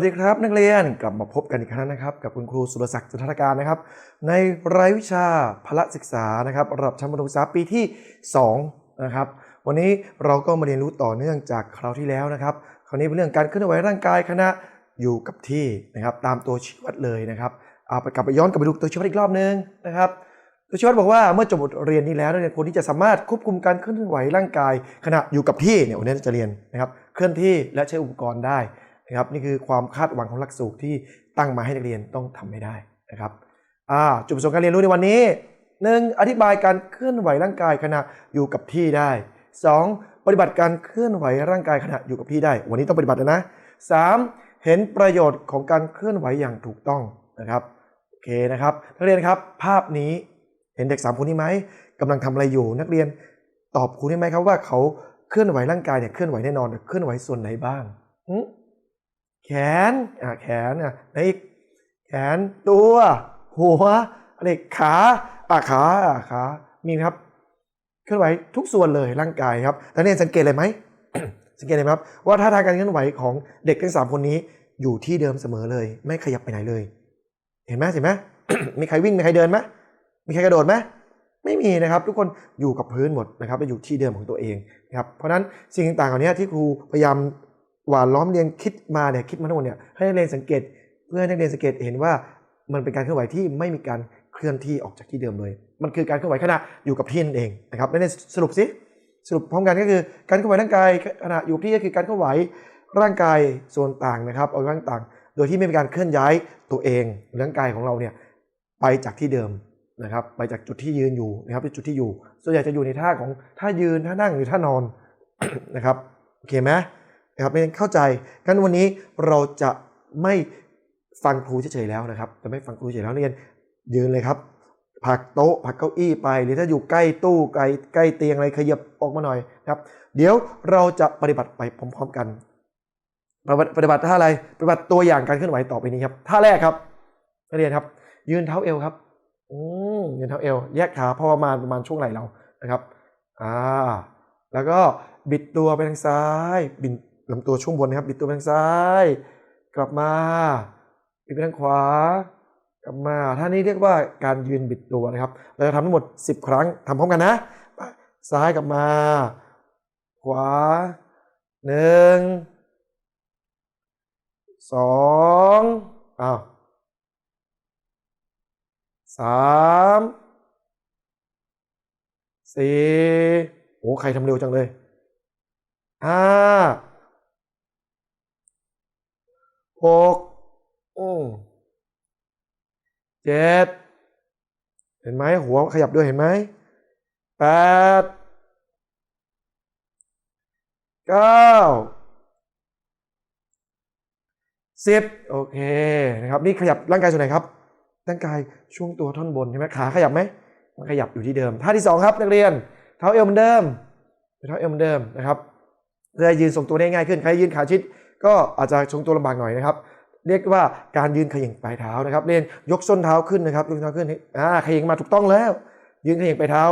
วัสดีครับ นักเรียนกลับมาพบกันอีกครั้งนะครับ กับคุณครูสุรศักดิ์จุนทรการนะครับ ในรายวิชาพละศึกษานะครับระดับชั้นประถมศึกษาปีที่2นะครับวันนี้เราก็มาเรียนรู้ต่อเนื่องจากคราวที่แล้วนะครับ คราวนี้เป็นเรื่องการเคลื่อนไหวร่างกายขณะอยู่กับที่นะครับ ตามตัวชี้วัดเลยนะครับเอาไปกลับไปย้อนกลับไปดูตัวชี้วัดอีกรอบนึงนะครับตัวชี้วัดบอกว่าเมื่อจบบทเรียนนี้แล้วนักเรียนควรที่จะสามารถควบคุมการเคลื่อนไหวร่างกายขณะอยู่กับที่เนี่ยวันนี้จะเรียนนะครับเคลื่อนที่และใช้อุปกรณ์ได้ นะครับนี่คือความคาดหวังของหลักสูตรที่ตั้งมาให้นักเรียนต้องทำให้ได้นะครับจุดประสงค์การเรียนรู้ในวันนี้หนึ่งอธิบายการเคลื่อนไหวร่างกายขณะอยู่กับที่ได้สองปฏิบัติการเคลื่อนไหวร่างกายขณะอยู่กับที่ได้ วันนี้ต้องปฏิบัติแล้วนะสามเห็นประโยชน์ของการเคลื่อนไหวอย่างถูกต้องนะครับโอเคนะครับนักเรียนครับภาพนี้เห็นเด็กสามคนนี้ไหมกำลังทำอะไรอยู่ นักเรียนตอบครูได้ไหมครับว่าเขาเคลื่อนไหวร่างกายเนี่ยเคลื่อนไหวแน่นอนเคลื่อนไหวส่วนไหนบ้าง แขนอ่าแขนอะไหนอีกแขนตัว หัวอะไรขาอ่าขาอ่าขามีไหมครับเคลื่อนไหวทุกส่วนเลยร่างกายครับนักเรียสังเกตเลยไหมสังเกตเลยไหมครับ ว่าท่าทางการเคลื่อนไหวของเด็กทั้งสามคนนี้อยู่ที่เดิมเสมอเลย ไม่ขยับไปไหนเลย เห็นไหมเห็นไหมมีใครวิ่งมีใครเดินไหมมีใครกระโดดไหมไม่มีนะครับทุกคนอยู่กับพื้นหมดนะครับและอยู่ที่เดิมของตัวเองนะครับเพราะฉะนั้นสิ่งต่างๆเหล่านี้ที่ครูพยายาม หวานล้อมเรียนคิดมาเนี่ยคิดมาทั้งหมดเนี่ยให้นักเรียนสังเกตเพื่อให้นักเรียนสังเกตเห็นว่ามันเป็นการเคลื่อนไหวที่ไม่มีการเคลื่อนที่ออกจากที่เดิมเลย มันคือการเคลื่อนไหวขณะอยู่กับที่นั่นเองนะครับนักเรียนสรุปสิสรุปพร้อมกันก็คือการเคลื่อนไหวร่างกายขณะอยู่ที่ก็คือการเคลื่อนไหวร่างกายส่วนต่างนะครับเอาร่างต่าง โดยที่ไม่มีการเคลื่อนย้ายตัวเองร่างกายของเราเนี่ยไปจากที่เดิมนะครับไปจากจุดที่ยืนอยู่นะครับจุดที่อยู่ ส่วนใหญ่จะอยู่ในท่าของท่ายืนท่านั่งหรือท่านอนนะครับโอเคไหม นะครับเป็นเข้าใจกันวันนี้เราจะไม่ฟังครูเฉยๆแล้วนะครับ จะไม่ฟังครูเฉยๆแล้วเรียนยืนเลยครับ ผักโต๊ะผักเก้าอี้ไป หรือถ้าอยู่ใกล้ตู้ใกล้ใกล้เตียงอะไรขยับออกมาหน่อยนะครับ เดี๋ยวเราจะปฏิบัติไปพร้อม ๆกัน ปฏิบัติปฏิบัติท่าอะไรปฏิบัติตัวอย่างการเคลื่อนไหวต่อไปนี้ครับท่าแรกครับนักเรียนครับ ยืนเท้าเอวครับอืมยืนเท้าเอว แยกขาพอประมาณประมาณช่วงไหล่เรานะครับอ่าแล้วก็บิดตัวไปทางซ้าย บิด ลำตัวช่วงบนนะครับ บิดตัวไปทางซ้าย กลับมา บิดไปทางขวา กลับมาท่านี้เรียกว่าการยืนบิดตัวนะครับ เราจะทำทั้งหมด 10 ครั้งทำพร้อมกันนะซ้ายกลับมา ขวาหนึ่งสองอ้าวสามสี่โอ้ใครทำเร็วจังเลยห้า หกอืมเจ็ดเห็นไหมหัวขยับด้วยเห็นไหมแปดเก้าสิบโอเคนะครับนี่ขยับร่างกายส่วนไหนครับร่างกายช่วงตัวท่อนบนใช่ไหมขาขยับไหมมันขยับอยู่ที่เดิมท่าที่สองครับนักเรียนเท้าเอวเหมือนเดิมเท้าเอวเหมือนเดิมนะครับเพื่อให้ยืนทรงตัวได้ง่ายขึ้นใครยืนขาชิด ก็อาจจะทรงตัวลำบากหน่อยนะครับ เรียกว่าการยืนขย่งปลายเท้านะครับเรียนยกส้นเท้าขึ้นนะครับยกส้นเท้าขึ้นอ่าขย่งมาถูกต้องแล้ว ยืนขย่งปลายเท้า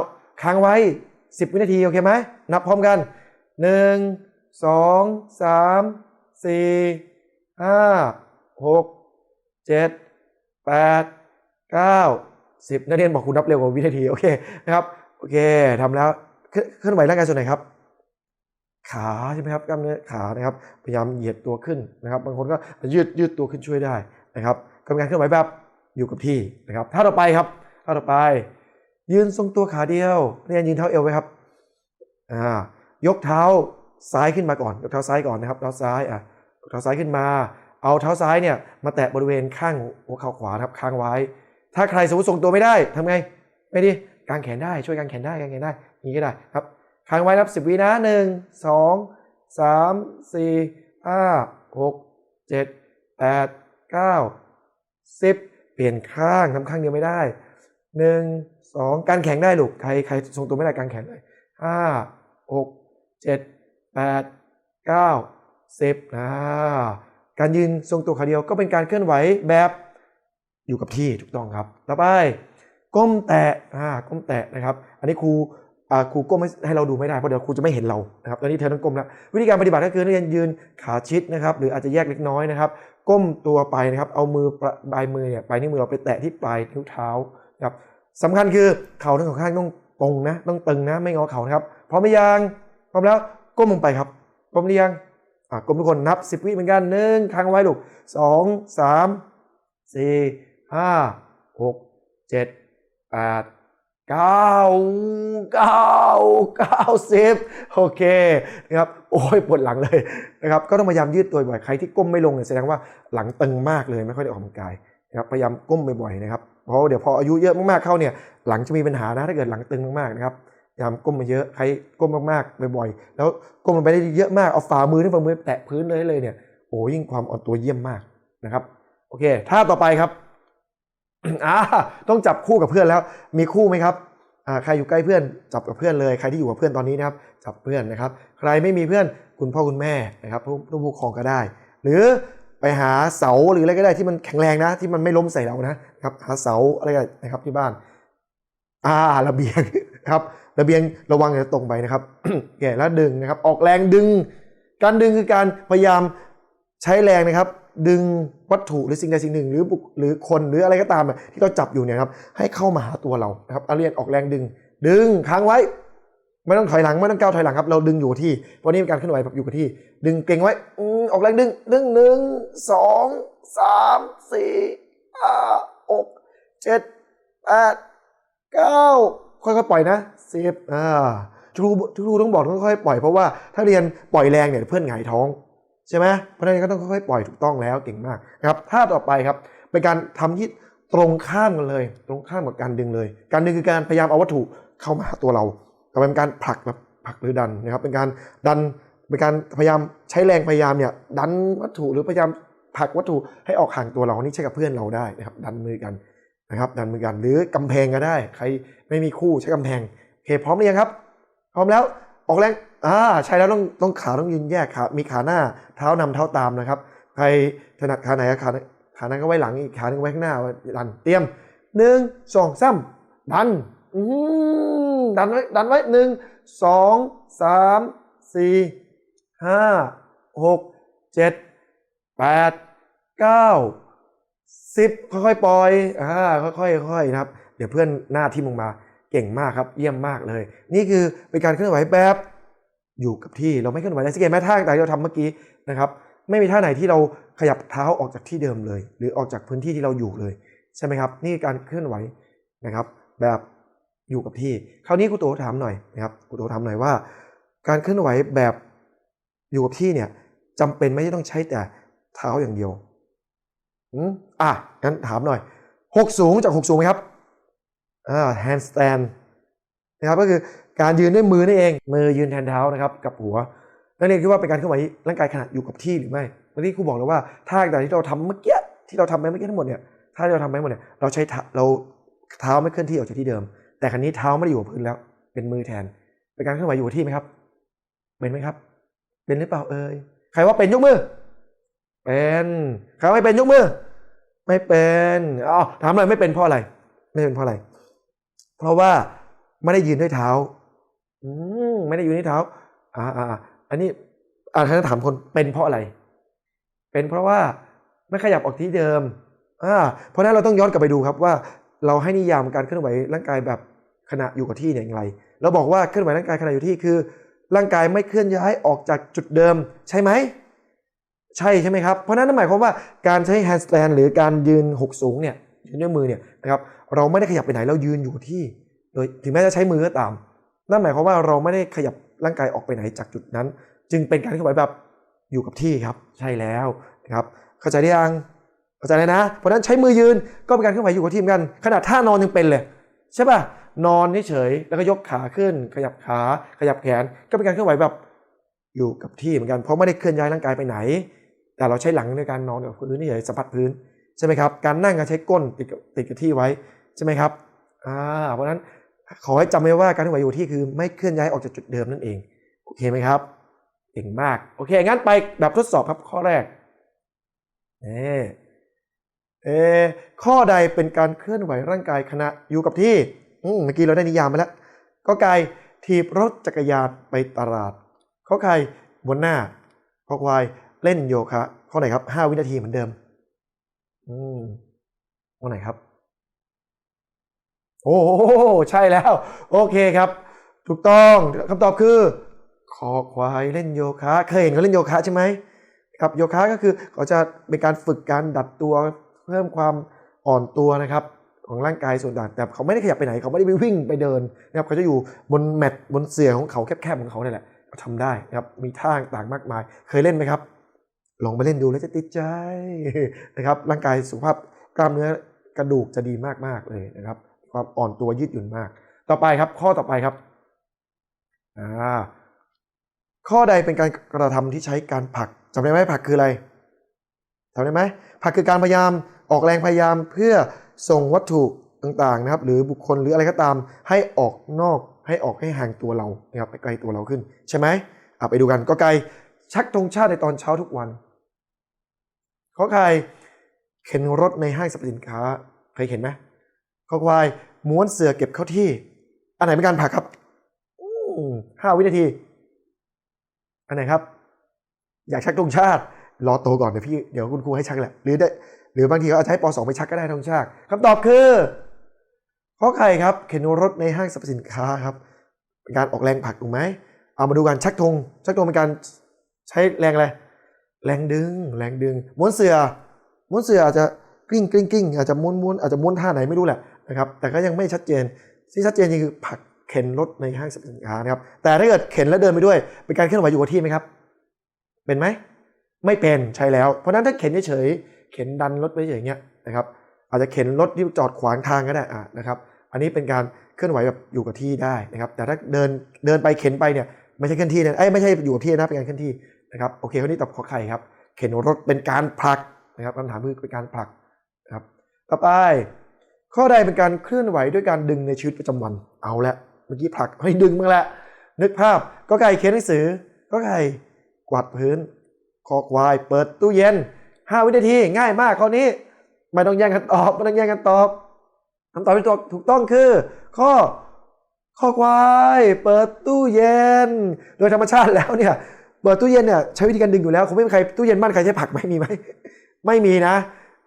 ค้างไว้ 10 วินาทีโอเคไหมนับพร้อมกัน 1 2 3 4 5 6 7 8เก้าสิบนักเรียนบอกคุณนับเร็วกว่าวินาทีโอเคนะครับโอเคทำแล้วเคลื่อนเคลื่อนไหวร่างกายส่วนไหนครับ ขาใช่ไหมครับกล้ามเนื้อขานะครับพยายามเหยียดตัวขึ้นนะครับ บางคนก็ยืดยืดตัวขึ้นช่วยได้นะครับกำลังเคลื่อนไหวแบบอยู่กับที่นะครับท่าต่อไปครับท่าต่อไป ยืนทรงตัวขาเดียวเรียนยืนเท้าเอวไว้ครับอ่ายกเท้าซ้ายขึ้นมาก่อนยกเท้าซ้ายก่อนนะครับเท้าซ้ายอะเท้าซ้ายขึ้นมา เอาเท้าซ้ายเนี่ยมาแตะบริเวณข้างหัวเข่าขวาครับค้างไว้ ถ้าใครสมมติทรงตัวไม่ได้ทำไงไม่ดีกางแขนได้ช่วยกางแขนได้กางแขนได้นี้ก็ได้ครับ ค้างไว้นับสิบวินะหนึ่งสองสามสี่ห้าหกเจ็ดแปดเก้าสิบเปลี่ยนข้างทำข้างเดียวไม่ได้หนึ่งสองกางแขนได้ลูก ใครใครทรงตัวไม่ได้กางแขนเลยห้าหกเจ็ดแปดเก้าสิบนะการยืนทรงตัวขาเดียวก็เป็นการเคลื่อนไหวแบบอยู่กับที่ถูกต้องครับ ต่อไปก้มแตะอ่าก้มแตะนะครับ อันนี้ครู ครูก้มให้ให้เราดูไม่ได้เพราะเดี๋ยวครูจะไม่เห็นเรานะครับตอนนี้เธอต้องก้มแล้ววิธีการปฏิบัติก็คือนักเรียนยืนขาชิดนะครับ หรืออาจจะแยกเล็กน้อยนะครับ ก้มตัวไปนะครับเอามือปลายมือเนี่ยปลายนิ้วมือเราไปแตะที่ปลายนิ้วเท้านะครับสำคัญคือเข่าทั้งสองข้างต้องตรงนะต้องตึงนะไม่งอเข่านะครับพร้อมหรือยังพร้อมแล้วก้มลงไปครับก้อมหรือยังอะก้มทุกคนนับสิบวิเหมือนกันหนึ่งค้างไว้ลูกสองสามสี่ห้าหกเจ็ดแปด เก้าเก้าเก้าสิบโอเคนะครับโอ้ยปวดหลังเลยนะครับก็ต้องพยายามยืดตัวบ่อยใครที่ก้มไม่ลงเนี่ยแสดงว่าหลังตึงมากเลยไม่ค่อยได้ออกกำลังกายนะครับพยายามก้มบ่อยๆนะครับเพราะเดี๋ยวพออายุเยอะมากๆเข้าเนี่ยหลังจะมีปัญหานะถ้าเกิดหลังตึงมากๆนะครับพยายามก้มมาเยอะใครก้มมากๆบ่อยๆแล้วก้มลงไปได้เยอะมากเอาฝ่ามือที่ฝ่ามือแตะพื้นเลยเลยเนี่ยโอ้ยิ่งความอ่อนตัวเยี่ยมมากนะครับโอเคท่าต่อไปครับ อ่าต้องจับคู่กับเพื่อนแล้ว มีคู่ไหมครับอ่าใครอยู่ใกล้เพื่อนจับกับเพื่อนเลยใครที่อยู่กับเพื่อนตอนนี้นะครับ จับเพื่อนนะครับ ใครไม่มีเพื่อนคุณพ่อคุณแม่นะครับผู้ผู้ปกครองก็ได้ หรือไปหาเสาหรืออะไรก็ได้ที่มันแข็งแรงนะ ที่มันไม่ล้มใส่เรานะครับ หาเสาอะไรก็ได้นะครับที่บ้าน อ่าระเบียงครับ ระเบียงระวังจะตกไปนะครับแก่แล้วดึงนะครับ ออกแรงดึง การดึงคือการพยายามใช้แรงนะครับ ดึงวัตถุหรือสิ่งใดสิ่งหนึ่ง หรือบุคหรือคนหรืออะไรก็ตามที่เราจับอยู่เนี่ยครับให้เข้ามาหาตัวเรานะครับเอาเรียนออกแรงดึง ดึงค้างไว้ ไม่ต้องถอยหลังไม่ต้องก้าวถอยหลังครับ เราดึงอยู่กับที่เพราะนี่เป็นการเคลื่อนไหวแบบอยู่กับที่ ดึงเก่งไว้อออกแรงดึงดึงหนึ่งสองสามสี่ห้าหกเจ็ดแปดเก้าค่อยๆปล่อยนะสิบอ่าครูครูต้องบอกต้องค่อยๆปล่อยเพราะว่าถ้าเรียนปล่อยแรงเนี่ยเพื่อนหงายท้อง ใช่ไหมเพราะฉะนั้นก็ต้องค่อยๆปล่อยถูกต้องแล้วเก่งมากนะครับท่าต่อไปครับเป็นการทำที่ตรงข้ามกันเลย ตรงข้ามกับการดึงเลย การดึงคือการพยายามเอาวัตถุเข้ามาหาตัวเราแต่เป็นการผลักแบบผลักหรือดันนะครับ เป็นการดันเป็นการพยายามใช้แรงพยายามเนี่ยดันวัตถุหรือพยายามผลักวัตถุให้ออกห่างตัวเรานี่ใช้กับเพื่อนเราได้นะครับ ดันมือกันนะครับดันมือกันหรือกำแพงก็ได้ ใครไม่มีคู่ใช้กำแพงโอเคพร้อมหรือยังครับ พร้อมแล้วออกแรง อ่าใช่แล้วต้องต้องขาต้องยืนแยกขา มีขาหน้าเท้านำเท้าตามนะครับ ใครถนัดขาไหนขาขานั้นก็ไว้หลังอีกขาหนึงไว้ข้างหน้าดันเตรียมหนึ่งสองสามดันอืมดันไว้ดันไว้หนึ่งสองสามสี่ห้าหกเจ็ดแปดเก้าสิบค่อยๆปล่อยอ่าค่อยๆค่อยๆนะครับ เดี๋ยวเพื่อนหน้าที่มลงมาเก่งมากครับ เยี่ยมมากเลย นี่คือเป็นการเคลื่อนไหวแบบ อยู่กับที่เราไม่เคลื่อนไหวเลยสังเกตไหมท่าต่างๆที่เราทำเมื่อกี้นะครับไม่มีท่าไหนที่เราขยับเท้าออกจากที่เดิมเลย หรือออกจากพื้นที่ที่เราอยู่เลยใช่ไหมครับ นี่การเคลื่อนไหวนะครับ แบบอยู่กับที่ คราวนี้ครูโตถามหน่อยนะครับครูโตถามหน่อยว่า การเคลื่อนไหวแบบอยู่กับที่เนี่ยจำเป็นไม่ต้องใช้แต่เท้าอย่างเดียวอืมอะงั้นถามหน่อยหกสูงจากหกสูงไหมครับอ่า handstand นะครับก็คือการยืนด้วยมือนั่นเอง มือยืนแทนเท้านะครับกับหัวนั่นเองคือว่าเป็นการเคลื่อนไหวร่างกายขณะอยู่กับที่หรือไม่เมื่อกี้ครูบอกแล้วว่าท่าต่างที่เราทำเมื่อกี้ที่เราทำไปเมื่อกี้ทั้งหมดเนี่ยท่าที่เราทำไปหมดเนี่ยเราใช้เราเท้าไม่เคลื่อนที่ออกจากที่เดิม แต่ครั้นี้เท้าไม่ได้อยู่กับพื้นแล้ว เป็นมือแทน เป็นการเคลื่อนไหวอยู่กับที่ไหมครับ เป็นไหมครับ เป็นหรือเปล่าเอ่ยใครว่าเป็นยกมือ เป็นใครว่าไม่เป็นยกมือ ไม่เป็นอ๋อถามหน่อยไม่เป็นเพราะอะไร ไม่เป็นเพราะอะไร เพราะว่า ไม่ได้ยืนด้วยเท้า อืมไม่ได้ยืนด้วยเท้า อ่าอ่าอ่าอันนี้อ่าท่านถามคนเป็นเพราะอะไร เป็นเพราะว่าไม่ขยับออกที่เดิมอ่าเพราะฉะนั้นเราต้องย้อนกลับไปดูครับว่า เราให้นิยามการเคลื่อนไหวร่างกายแบบขณะอยู่กับที่เนี่ยอย่างไร เราบอกว่าเคลื่อนไหวร่างกายขณะอยู่ที่คือ ร่างกายไม่เคลื่อนย้ายออกจากจุดเดิมใช่ไหมใช่ใช่ไหมครับ เพราะฉะนั้นนั่นหมายความว่าการใช้ handstand หรือการยืนหกสูงเนี่ยยืนด้วยมือเนี่ยนะครับเราไม่ได้ขยับไปไหนเรายืนอยู่กับที่โดยถึงแม้จะใช้มือก็ตาม นั่นหมายความว่าเราไม่ได้ขยับร่างกายออกไปไหนจากจุดนั้น จึงเป็นการเคลื่อนไหวแบบอยู่กับที่ครับ ใช่แล้วนะครับเข้าใจได้ยังเข้าใจเลยนะ เพราะฉะนั้นใช้มือยืนก็เป็นการเคลื่อนไหวอยู่กับที่เหมือนกัน ขนาดท่านอนยังเป็นเลยใช่ป่ะนอนเฉยแล้วก็ยกขาขึ้น ขยับขาขยับแขนก็เป็นการเคลื่อนไหวแบบอยู่กับที่เหมือนกันเพราะไม่ได้เคลื่อนย้ายร่างกายไปไหน แต่เราใช้หลังในการนอนกับพื้นนี่เฉยสัมผัสพื้นใช่ไหมครับการนั่งก็ใช้ก้นติดกับติดกับที่ไว้ใช่ไหมครับอ่าเพราะฉะนั้น ขอให้จำไว้ว่าการเคลื่อนไหวอยู่ที่คือไม่เคลื่อนย้ายออกจากจุดเดิมนั่นเอง โอเคไหมครับเก่งมาก โอเค งั้นไปแบบทดสอบครับข้อแรกเอเออข้อใดเป็นการเคลื่อนไหวร่างกายขณะอยู่กับที่อืเมื่อกี้เราได้นิยามมาแล้ว ก็ไก่ถีบรถจักรยานไปตลาด ข้อไข่บนหน้า ข้อควายเล่นโยคะ ข้อไหนครับห้าวินาทีเหมือนเดิม อืมข้อไหนครับ โอ้ใช่แล้ว โอเคครับ ถูกต้องคำตอบคือคอควายเล่นโยคะเคยเห็นเขาเล่นโยคะใช่ไหมครับโยคะก็คือเขาจะเป็นการฝึกการดัดตัวเพิ่มความอ่อนตัวนะครับของร่างกายส่วนต่างแต่เขาไม่ได้ขยับไปไหนเขาไม่ได้ไปวิ่งไปเดินนะครับเขาจะอยู่บนแมตบนเสื่อของเขาแคบๆของเขาเนี่ยแหละเขาทำได้นะครับมีท่าต่างมากมาย เคยเล่นไหมครับ ลองไปเล่นดูแล้วจะติดใจนะครับร่างกายสุขภาพกล้ามเนื้อกระดูกจะดีมากๆเลยนะครับ ความอ่อนตัวยืดหยุ่นมาก ต่อไปครับข้อต่อไปครับอ่าข้อใดเป็นการกระทำที่ใช้การผลักจำได้ไหมผลักคืออะไรจำได้ไหมผลักคือการพยายามออกแรงพยายามเพื่อส่งวัตถุต่างๆนะครับ หรือบุคคลหรืออะไรก็ตาม ให้ออกนอกให้ออกให้ห่างตัวเรานะครับไปไกลตัวเราขึ้น ใช่ไหมอะไปดูกันก็ไกลชักธงชาติในตอนเช้าทุกวันข้อใครเข็นรถในห้างสรรพสินค้าเคยเห็นไหม ข้อควายม้วนเสือเก็บเข้าที่ อันไหนเป็นการผลักครับห้าวินาที อันไหนครับ อยากชักธงชาติ รอโตก่อนเดี๋ยวพี่เดี๋ยวคุณครูให้ชักแหละ หรือได้ หรือบางทีเขาอาจจะให้ปสองไปชักก็ได้ธงชาติคำตอบคือข้อไข่ครับ เข็นรถในห้างสรรพสินค้าครับเป็นการออกแรงผลักถูกไหมเอามาดูกันชักธงชักธงเป็นการใช้แรงอะไรแรงดึง แรงดึงม้วนเสือม้วนเสืออาจจะกลิ้งกลิ้งกลิ้งอาจจะม้วนม้วนอาจจะม้วนท่าไหนไม่รู้แหละ นะครับแต่ก็ยังไม่ชัดเจนที่ชัดเจนจริงคือผลักเข็นรถในห้างสรรพสินค้านะครับแต่ถ้าเกิดเข็นแล้วเดินไปด้วย เป็นการเคลื่อนไหวอยู่กับที่ไหมครับ เป็นไหมไม่เป็นใช่แล้ว เพราะนั้นถ้าเข็นเฉยเข็นดันรถไปอย่างเงี้ยนะครับอาจจะเข็นรถที่จอดขวางทางก็ได้อะนะครับอันนี้เป็นการเคลื่อนไหวแบบอยู่กับที่ได้นะครับ แต่ถ้าเดินเดินไปเข็นไปเนี่ยไม่ใช่เคลื่อนที่นะเอ้ไม่ใช่อยู่กับที่นะเป็นการเคลื่อนที่นะครับโอเคข้อนี้ตอบขอไข่ครับ เข็นรถเป็นการผลักนะครับคำถามคือเป็นการผลักนะครับต่อไป ข้อใดเป็นการเคลื่อนไหวด้วยการดึงในชีวิตประจำวัน เอาละ เมื่อกี้ผลักให้ดึงมาละ นึกภาพก็ไก่เขียนหนังสือ ก็ไก่กวาดพื้น คอควาย เปิดตู้เย็น 5 วินาที ง่ายมากข้อนี้ ไม่ต้องแย่งกันตอบ ไม่ต้องแย่งกันตอบคำตอบที่ถูกต้องคือ ข้อข้อควายเปิดตู้เย็น โดยธรรมชาติแล้วเนี่ยเปิดตู้เย็นเนี่ยใช้วิธีการดึงอยู่แล้วคงไม่มีใครตู้เย็นบ้านใครใช้ผลักไหมมีไหมไม่มีนะ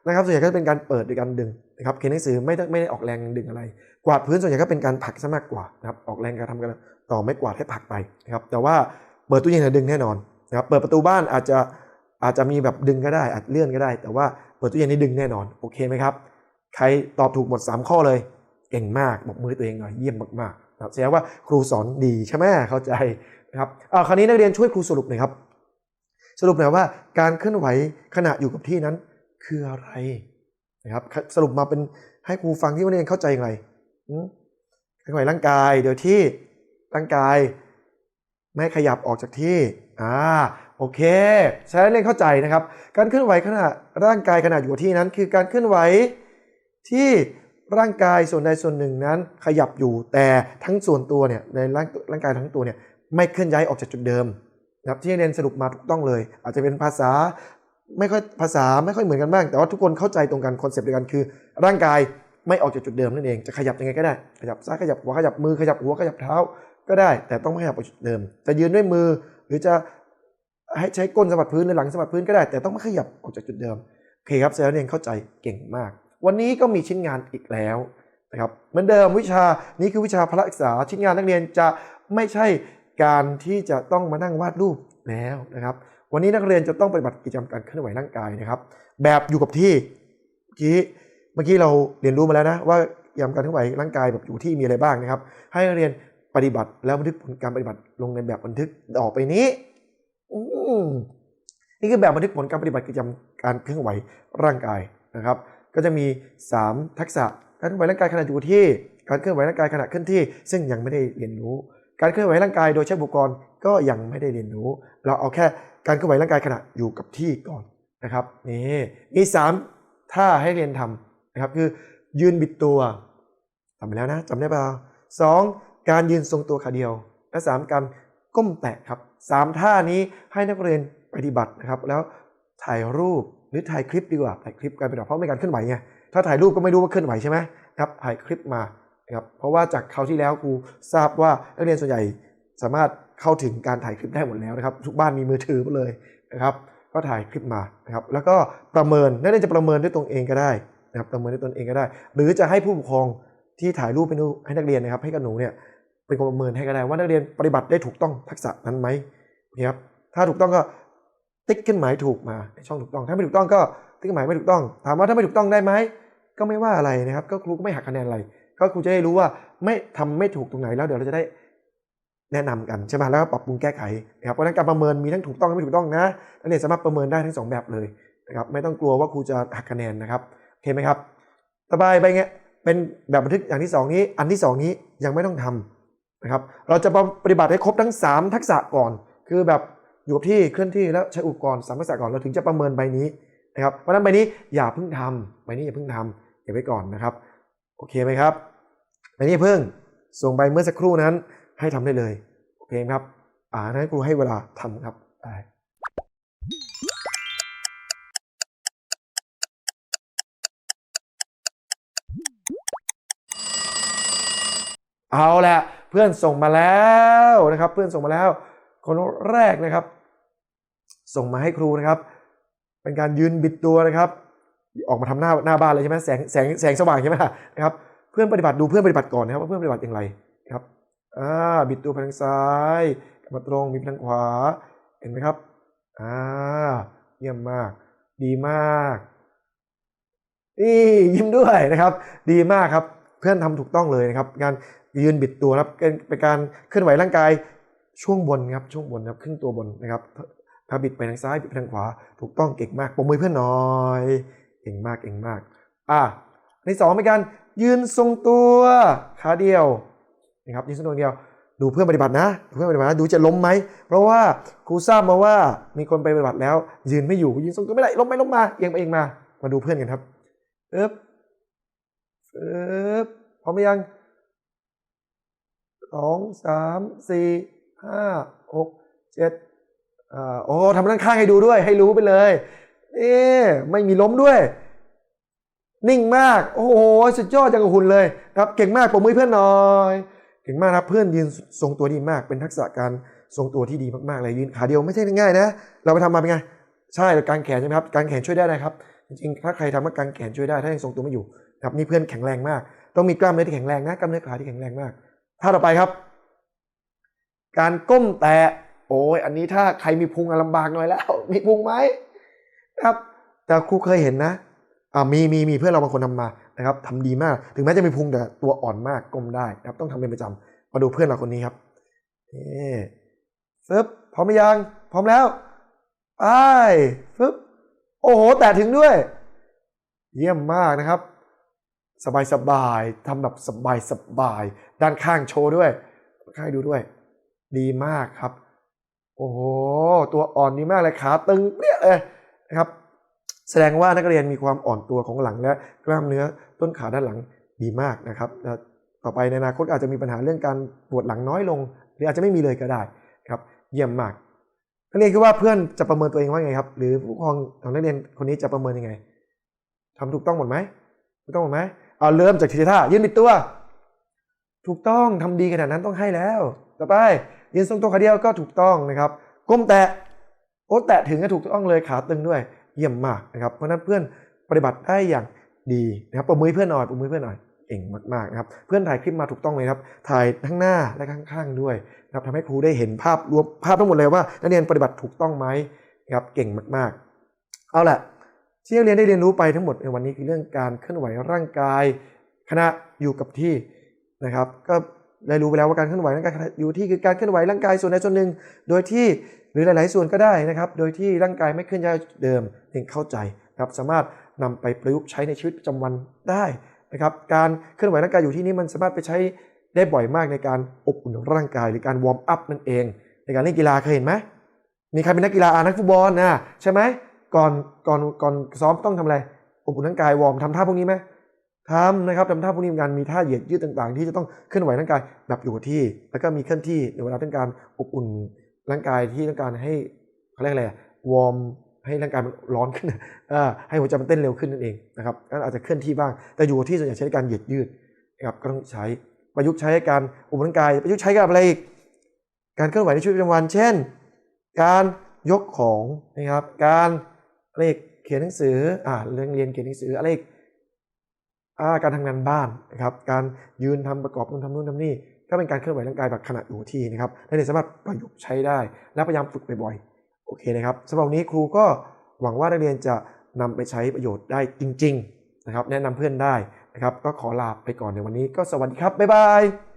นะครับส่วนใหญ่ก็จะเป็นการเปิดโดยการดึงนะครับเขียนหนังสือไม่ได้ไม่ได้ออกแรงดึงอะไร กวาดพื้นส่วนใหญ่ก็เป็นการผลักซะมากกว่านะครับออกแรงการทำกันต่อไม่กวาดให้ผลักไปนะครับแต่ว่าเปิดตู้เย็นดึงแน่นอนนะครับเปิดประตูบ้านอาจจะอาจจะมีแบบดึงก็ได้อาจเลื่อนก็ได้ แต่ว่าเปิดตู้เย็นนี่ดึงแน่นอนโอเคไหมครับใครตอบถูกหมด 3 ข้อเลยเก่งมากบอกมือตัวเองหน่อยเยี่ยมมากๆนะครับแสดงว่าครูสอนดีใช่ไหมเข้าใจนะครับเอาคราวนี้นักเรียนช่วยครูสรุปหน่อยครับสรุปหน่อยว่าการเคลื่อนไหวขณะอยู่กับที่นั้น คืออะไรนะครับสรุปมาเป็นให้ครูฟังที่ว่าเรียนเข้าใจอย่างไรเคลื่อนไหวร่างกายโดยที่ร่างกายไม่ขยับออกจากที่อ่าโอเคใช้เรียนเข้าใจนะครับ การเคลื่อนไหวขณะร่างกายขณะอยู่ที่นั้น คือการเคลื่อนไหวที่ร่างกายส่วนใดส่วนหนึ่งนั้น ขยับอยู่แต่ทั้งส่วนตัวเนี่ยในร่างร่างกายทั้งตัวเนี่ยไม่เคลื่อนย้ายออกจากจุดเดิมนะครับที่เรียนสรุปมาถูกต้องเลย อาจจะเป็นภาษา ไม่ค่อยภาษาไม่ค่อยเหมือนกันบ้าง แต่ว่าทุกคนเข้าใจตรงกันคอนเซปต์เดียวกันคือ ร่างกายไม่ออกจากจุดเดิมนั่นเองจะขยับยังไงก็ได้ ขยับซ้ายขยับขวาขยับมือขยับหัวขยับเท้าก็ได้ แต่ต้องไม่ขยับออกจากจุดเดิม จะยืนด้วยมือหรือจะให้ใช้ก้นสะบัดพื้นหรือหลังสะบัดพื้นก็ได้ แต่ต้องไม่ขยับออกจากจุดเดิมโอเคครับเซลเรียนเข้าใจเก่งมาก วันนี้ก็มีชิ้นงานอีกแล้วนะครับเหมือนเดิมวิชานี้คือวิชาพละศึกษาชิ้นงานนักเรียนจะไม่ใช่การที่จะต้องมานั่งวาดรูปแล้วนะครับ วันนี้นักเรียนจะต้องปฏิบัติกิจกรรมการเคลื่อนไหวร่างกายนะครับ แบบอยู่กับที่เมื่อกี้เมื่อกี้เราเรียนรู้มาแล้วนะว่ากิจกรรมการเคลื่อนไหวร่างกายแบบอยู่ที่มีอะไรบ้างนะครับ ให้นักเรียนปฏิบัติแล้วบันทึกผลการปฏิบัติลงในแบบบันทึกออกไปนี้นี่คือแบบบันทึกผลการปฏิบัติกิจกรรมการเคลื่อนไหวร่างกายนะครับ ก็จะมี 3 ทักษะการเคลื่อนไหวร่างกายขณะอยู่ที่ การเคลื่อนไหวร่างกายขณะเคลื่อนที่ ซึ่งยังไม่ได้เรียนรู้ การเคลื่อนไหวร่างกายโดยใช้อุปกรณ์ก็ยังไม่ได้เรียนรู้ เราเอาแค่ การเคลื่อนไหวร่างกายขณะอยู่กับที่ก่อนนะครับนี่มี3ท่าให้เรียนทำนะครับคือยืนบิดตัวทำไปแล้วนะจำได้เปล่าสองการยืนทรงตัวขาเดียว และสามการก้มแตะครับสามท่านี้ให้นักเรียนปฏิบัตินะครับ แล้วถ่ายรูปหรือถ่ายคลิปดีกว่าถ่ายคลิปกายเป็นแบบเพราะไม่การเคลื่อนไหวไงถ้าถ่ายรูปก็ไม่รู้ว่าเคลื่อนไหวใช่ไหมครับถ่ายคลิปมานะครับเพราะว่าจากคราวที่แล้วครูทราบว่านักเรียนส่วนใหญ่สามารถ เข้าถึงการถ่ายคลิปได้หมดแล้วนะครับ ทุกบ้านมีมือถือหมดเลยนะครับ ก็ถ่ายคลิปมานะครับ แล้วก็ประเมินนักเรียนจะประเมินด้วยตนเองก็ได้นะครับ ประเมินด้วยตนเองก็ได้ หรือจะให้ผู้ปกครองที่ถ่ายรูปไปดูให้นักเรียนนะครับ ให้กับหนูเนี่ยเป็นคนประเมินให้ก็ได้ว่านักเรียนปฏิบัติได้ถูกต้องทักษะนั้นไหมนะครับ ถ้าถูกต้องก็ติ๊กขึ้นหมายถูกมาในช่องถูกต้อง ถ้าไม่ถูกต้องก็ติ๊กหมายไม่ถูกต้อง ถามว่าถ้าไม่ถูกต้องได้ไหมก็ไม่ว่าอะไรนะครับ ก็ครูก็ไม่หักคะแนนอะไร ก็ครูจะได้รู้ว่าไม่ทำไม่ถูกตรงไหนแล้วเดี๋ยวเราจะได้ แนะนำกันใช่ไหมแล้วก็ปรับปรุงแก้ไขนะครับเพราะฉะนั้นการประเมินมีทั้งถูกต้องและไม่ถูกต้องนะนักเรียนสามารถประเมินได้ทั้งสองแบบเลยนะครับไม่ต้องกลัวว่าครูจะหักคะแนนนะครับโอเคไหมครับต่อไปไปเงี้ยเป็นแบบบันทึกอย่างที่สองนี้ อันที่สองนี้ยังไม่ต้องทำนะครับเราจะปฏิบัติให้ครบทั้ง 3 ทักษะก่อน คือแบบอยู่กับที่เคลื่อนที่แล้วใช้อุปกรณ์สามทักษะก่อนเราถึงจะประเมินใบนี้นะครับเพราะฉะนั้นใบนี้อย่าเพิ่งทำใบนี้อย่าเพิ่งทำเก็บไว้ก่อนนะครับ โอเคไหมครับใบนี้เพิ่งส่งใบเมื่อสักครู่นั้น ให้ทำได้เลยโอเคครับอ่านั้นครูให้เวลาทำครับได้เอาแหละเพื่อนส่งมาแล้วนะครับ เพื่อนส่งมาแล้ว คนแรกนะครับ ส่งมาให้ครูนะครับ เป็นการยืนบิดตัวนะครับ ออกมาทำหน้าหน้าบ้านเลยใช่ไหมแสงแสงแสงสว่างใช่ไหมนะครับ เพื่อนปฏิบัติดูเพื่อนปฏิบัติก่อนนะครับว่าเพื่อนปฏิบัติอย่างไรครับ อ่าบิดตัวไปทางซ้ายกลับมาตรงมีไปทางขวา เห็นไหมครับอ่าเยี่ยมมาก ดีมากนี่ยิ้มด้วยนะครับ ดีมากครับเพื่อนทำถูกต้องเลยนะครับ การยืนบิดตัวครับเป็นเป็นการเคลื่อนไหวร่างกายช่วงบนครับช่วงบนครับครึ่งตัวบนนะครับถ้าบิดไปทางซ้ายบิดไปทางขวา ถูกต้องเก่งมากปรบมือเพื่อนหน่อยเก่งมากเก่งมาก อะอันสองเป็นการยืนทรงตัวขาเดียว นะครับยืนทรงเดียวดูเพื่อนปฏิบัตินะดูเพื่อนปฏิบัตินะดูจะล้มไหมเพราะว่าครูทราบมาว่ามีคนไปปฏิบัติแล้ว ยืนไม่อยู่ยืนทรงตัวไม่ได้ล้มไปล้มมาเอียงไปเอียงมามาดูเพื่อนกันครับเอ๊บเอ๊บพร้อมหรือยังสองสามสี่ห้าหกเจ็ดอ่าโอ้ทำด้านข้างให้ดูด้วย ให้รู้ไปเลยนี่ไม่มีล้มด้วย นิ่งมาก โอ้โหสุดยอดจังหุ่นเลย ครับเก่งมากปรบมือเพื่อนหน่อย เก่งมากครับเพื่อนยืนทรงตัวดีมาก เป็นทักษะการทรงตัวที่ดีมากๆเลยยืนขาเดียวไม่ใช่ง่ายนะ เราไปทำมาเป็นไง ใช่การแขนใช่ไหมครับการแขนช่วยได้นะครับ จริงๆถ้าใครทำว่าการแขนช่วยได้ถ้ายังทรงตัวไม่อยู่ครับนี่เพื่อนแข็งแรงมาก ต้องมีกล้ามเนื้อที่แข็งแรงนะกล้ามเนื้อขาที่แข็งแรงมากท่าต่อไปครับ การก้มแตะโอ้ยอันนี้ถ้าใครมีพุงอะลำบากหน่อยแล้วมีพุงไหมครับ แต่ครูเคยเห็นนะอ่ามีมีมีเพื่อนเราบางคนทำมา นะครับทำดีมาก ถึงแม้จะมีพุงแต่ตัวอ่อนมากก้มได้นะครับ ต้องทำเป็นประจำมาดูเพื่อนเราคนนี้ครับนี่ฟึบพร้อมหรือยัง พร้อมแล้วไปฟึบโอ้โห แตะถึงด้วย เยี่ยมมากนะครับ สบายสบายทำแบบสบายสบาย ด้านข้างโชว์ด้วย ข้างดูด้วย ดีมากครับ โอ้โห ตัวอ่อนดีมากเลยขาตึงเปรี้ยเลยนะครับ แสดงว่านักเรียนมีความอ่อนตัวของหลังและกล้ามเนื้อต้นขาด้านหลังดีมากนะครับ ต่อไปในอนาคตอาจจะมีปัญหาเรื่องการปวดหลังน้อยลง หรืออาจจะไม่มีเลยก็ได้ครับ เยี่ยมมาก นักเรียนคิดว่าเพื่อนจะประเมินตัวเองว่าไงครับ หรือผู้ปกครองของนักเรียนคนนี้จะประเมินยังไงทำถูกต้องหมดไหมถูกต้องหมดไหมเอาเริ่มจากทีท่ายืนบิดตัว ถูกต้องทำดีขนาดนั้นต้องให้แล้ว ต่อไปยืนทรงตัวขาเดียวก็ถูกต้องนะครับ ก้มแตะโอ้แตะถึงก็ถูกต้องเลยขาตึงด้วย เยี่ยมมากนะครับ เพราะนั้นเพื่อนปฏิบัติได้อย่างดีนะครับปรบมือเพื่อนหน่อยปรบมือเพื่อนหน่อยเก่งมากๆนะครับเพื่อนถ่ายคลิปมาถูกต้องเลยครับถ่ายทั้งหน้าและข้างๆด้วยนะครับทำให้ครูได้เห็นภาพรวมภาพทั้งหมดเลยว่านักเรียนปฏิบัติถูกต้องไหมนะครับเก่งมากๆ เอาล่ะที่นักเรียนได้เรียนรู้ไปทั้งหมดในวันนี้คือเรื่องการเคลื่อนไหวร่างกายขณะอยู่กับที่นะครับ ก็ได้รู้ไปแล้วว่าการเคลื่อนไหวร่างกายอยู่ที่คือการเคลื่อนไหวร่างกายส่วนใดส่วนหนึ่ง โดยที่ หรือหลาย ๆ ส่วนก็ได้นะครับ โดยที่ร่างกายไม่เคลื่อนย้ายเดิมถึงเข้าใจครับสามารถนำไปประยุกต์ใช้ในชีวิตประจำวันได้นะครับการเคลื่อนไหวร่างกายอยู่ที่นี่มันสามารถไปใช้ได้บ่อยมากในการอบอุ่นร่างกายหรือการวอร์มอัพนั่นเอง ในการเล่นกีฬาเคยเห็นไหมมีใครเป็นนักกีฬาอานักฟุตบอลนะใช่ไหมก่อนก่อนก่อนซ้อมต้องทำอะไรอบอุ่นร่างกายวอร์มทำท่าพวกนี้ไหมทำนะครับทำท่าพวกนี้เหมือนกันมีท่าเหยียดยืดต่าง ๆ ที่จะต้องเคลื่อนไหวร่างกายแบบอยู่กับที่ แล้วก็มีเคลื่อนที่ในเวลาต้องการอบอุ่น ร่างกายที่ต้องการให้เขาเรียกอะไรวอร์มให้ร่างกายมันร้อนขึ้นอ่าให้หัวใจมันเต้นเร็วขึ้นนั่นเองนะครับก็อาจจะเคลื่อนที่บ้าง แต่อยู่ที่ส่วนใหญ่ใช้การเหยียดยืดนะครับก็ต้องใช้ประยุกต์ใช้การออกกำลังกาย ประยุกต์ใช้กับอะไรอีกการเคลื่อนไหวในชีวิตประจำวัน เช่น การยกของนะครับ การอะไรอีกเขียนหนังสืออ่าเรียนเรียนเขียนหนังสืออะไรอีกอ่าการทำงานบ้านนะครับ การยืนทำประกอบนู่นทำนู่นทำนี่ ก็เป็นการเคลื่อนไหวร่างกายแบบขณะอยู่ที่นะครับและเรียนสามารถประยุกต์ใช้ได้ และพยายามฝึกบ่อยๆ โอเคนะครับสำหรับวันนี้ครูก็หวังว่านักเรียนจะนำไปใช้ประโยชน์ได้จริง ๆ นะครับ แนะนำเพื่อนได้นะครับ ก็ขอลาไปก่อนในวันนี้ก็สวัสดีครับ บ๊ายบาย